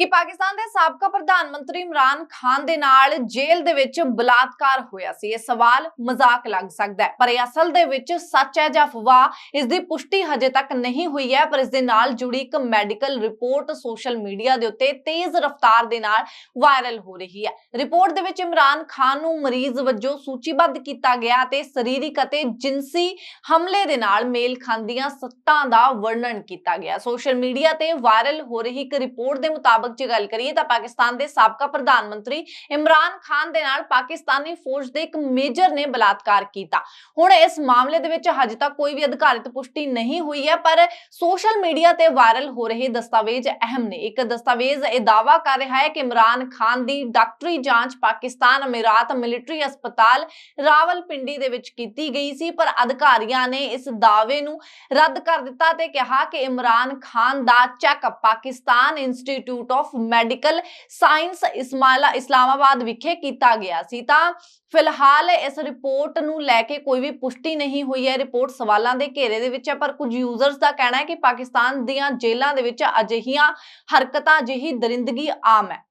ਕਿ ਪਾਕਿਸਤਾਨ ਦੇ ਸਾਬਕਾ ਪ੍ਰਧਾਨ ਮੰਤਰੀ ਇਮਰਾਨ ਖਾਨ ਦੇ ਨਾਲ ਜੇਲ੍ਹ ਦੇ ਵਿੱਚ ਬਲਾਤਕਾਰ ਹੋਇਆ ਸੀ। ਇਹ ਸਵਾਲ ਮਜ਼ਾਕ ਲੱਗ ਸਕਦਾ ਹੈ, ਪਰ ਇਹ ਅਸਲ ਦੇ ਵਿੱਚ ਸੱਚ ਹੈ ਜਾਂ ਅਫਵਾਹ ਇਸ ਦੀ ਪੁਸ਼ਟੀ ਹਜੇ ਤੱਕ ਨਹੀਂ ਹੋਈ ਹੈ, ਪਰ ਇਸ ਦੇ ਨਾਲ ਜੁੜੀ ਇੱਕ ਮੈਡੀਕਲ ਰਿਪੋਰਟ ਸੋਸ਼ਲ ਮੀਡੀਆ ਦੇ ਉੱਤੇ ਤੇਜ਼ ਰਫ਼ਤਾਰ ਦੇ ਨਾਲ ਵਾਇਰਲ ਹੋ ਰਹੀ ਹੈ। ਰਿਪੋਰਟ ਦੇ ਵਿੱਚ ਇਮਰਾਨ ਖਾਨ ਨੂੰ ਮਰੀਜ਼ ਵਜੋਂ ਸੂਚੀਬੱਧ ਕੀਤਾ ਗਿਆ ਤੇ ਸਰੀਰਕ ਅਤੇ ਜਿਨਸੀ ਹਮਲੇ ਦੇ ਨਾਲ ਮੇਲ ਖਾਂਦੀਆਂ ਸੱਟਾਂ ਦਾ ਵਰਣਨ ਕੀਤਾ ਗਿਆ। ਸੋਸ਼ਲ ਮੀਡੀਆ ਤੇ ਵਾਇਰਲ ਹੋ ਰਹੀ ਇੱਕ ਰਿਪੋਰਟ ਦੇ ਮੁਤਾਬਕ ਜੇ ਗੱਲ ਕਰੀਏ ਤਾਂ ਪਾਕਿਸਤਾਨ ਦੇ ਸਾਬਕਾ ਪ੍ਰਧਾਨ ਮੰਤਰੀ ਇਮਰਾਨ ਖਾਨ ਦੇ ਨਾਲ ਪਾਕਿਸਤਾਨੀ ਫੌਜ ਦੇ ਇੱਕ ਮੇਜਰ ਨੇ ਬਲਾਤਕਾਰ ਕੀਤਾ। ਹੁਣ ਇਸ ਮਾਮਲੇ ਦੇ ਵਿੱਚ ਹਜੇ ਤੱਕ ਕੋਈ ਵੀ ਅਧਿਕਾਰਿਤ ਪੁਸ਼ਟੀ ਨਹੀਂ ਹੋਈ ਹੈ, ਪਰ ਸੋਸ਼ਲ ਮੀਡੀਆ ਤੇ ਵਾਇਰਲ ਹੋ ਰਹੇ ਦਸਤਾਵੇਜ਼ ਅਹਿਮ ਨੇ। ਇੱਕ ਦਸਤਾਵੇਜ਼ ਇਹ ਦਾਅਵਾ ਕਰ ਰਿਹਾ ਹੈ ਕਿ ਇਮਰਾਨ ਖਾਨ ਦੀ ਡਾਕਟਰੀ ਜਾਂਚ ਪਾਕਿਸਤਾਨ ਅਮੀਰਾਤ ਮਿਲਟਰੀ ਹਸਪਤਾਲ ਰਾਵਲਪਿੰਡੀ ਦੇ ਵਿੱਚ ਕੀਤੀ ਗਈ ਸੀ, ਪਰ ਅਧਿਕਾਰੀਆਂ ਨੇ ਇਸ ਦਾਅਵੇ ਨੂੰ ਰੱਦ ਕਰ ਦਿੱਤਾ ਤੇ ਕਿਹਾ ਕਿ ਇਮਰਾਨ ਖਾਨ ਦਾ checkup Pakistan institute of medical science ਇਸਮਾਇਲਾ Islamabad ਵਿਖੇ ਕੀਤਾ ਗਿਆ ਸੀ। ਤਾਂ ਫਿਲਹਾਲ ਇਸ ਰਿਪੋਰਟ ਨੂੰ ਲੈ ਕੇ ਕੋਈ ਵੀ ਪੁਸ਼ਟੀ ਨਹੀਂ ਹੋਈ ਹੈ। ਰਿਪੋਰਟ ਸਵਾਲਾਂ ਦੇ ਘੇਰੇ ਦੇ ਵਿੱਚ ਹੈ, ਪਰ ਕੁਝ ਯੂਜ਼ਰਸ ਦਾ ਕਹਿਣਾ ਹੈ ਕਿ ਪਾਕਿਸਤਾਨ ਦੀਆਂ ਜੇਲ੍ਹਾਂ ਦੇ ਵਿੱਚ ਅਜਿਹੀਆਂ ਹਰਕਤਾਂ, ਅਜਿਹੀ ਦਰਿੰਦਗੀ ਆਮ ਹੈ।